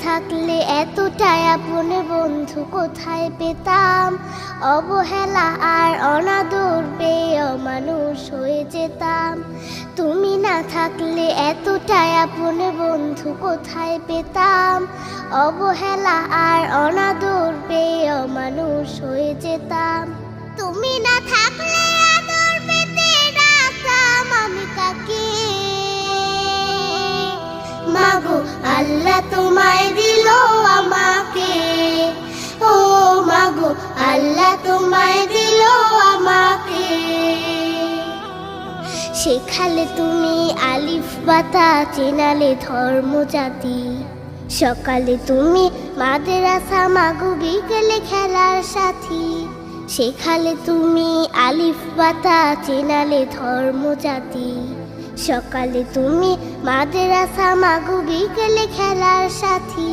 থাকলে এতটাই আপন বন্ধু কোথায় পেতাম? অবহেলা আর অনাদর পেয়ে অমানুষ হয়ে যেতাম। তুমি না থাকলে এতটাই আপন বন্ধু কোথায় পেতাম? অবহেলা আর অনাদর পেয়ে অমানুষ হয়ে যেতাম। তুমি না থাকলে আল্লাহ তোমায় দিল আমাকে। ও মাগো আল্লাহ তোমায় দিল আমাকে। শেখালে তুমি আলিফ বাতা, চেনালে ধর্ম জাতি সকালে তুমি মাদ্রাসা মাগো বিকেলে খেলার সাথী। শেখালে তুমি আলিফ বাতা চেনালে ধর্ম জাতি সকালে তুমি মাদ্রাসা, মাগু, বিকেলে খেলার সাথী।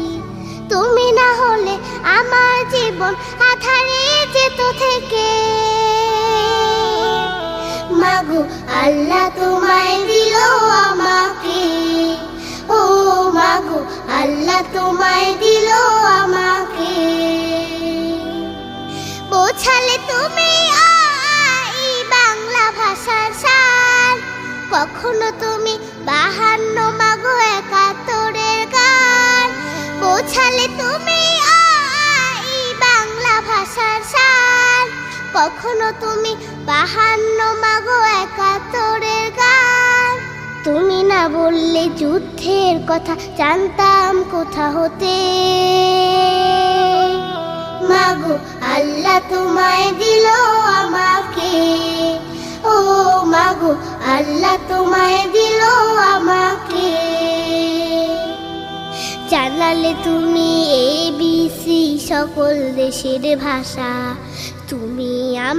তুমি না হলে আমার জীবন আধারে যেত থেকে। মাগু, আল্লাহ তোমায় দিল আমাকে। ও মাগু, আল্লাহ তোমায় দিল তুমি আ, বাংলা ভাষার সার। কখনো তুমি বাহান্ন মাগো একাত্তরের গান। বোঝালে তুমি আ, বাংলা ভাষার সার। কখনো তুমি বাহান্ন মাগো একাত্তরের গান। তুমি না বললে যুদ্ধের কথা জানতাম কোথা হতে। আল্লাহ তোমায় দিল আমাকে। ও মাগো আল্লাহ তোমায় দিল আমাকে। জানালে তুমি এ বি সি সকল দেশের ভাষা। তুমি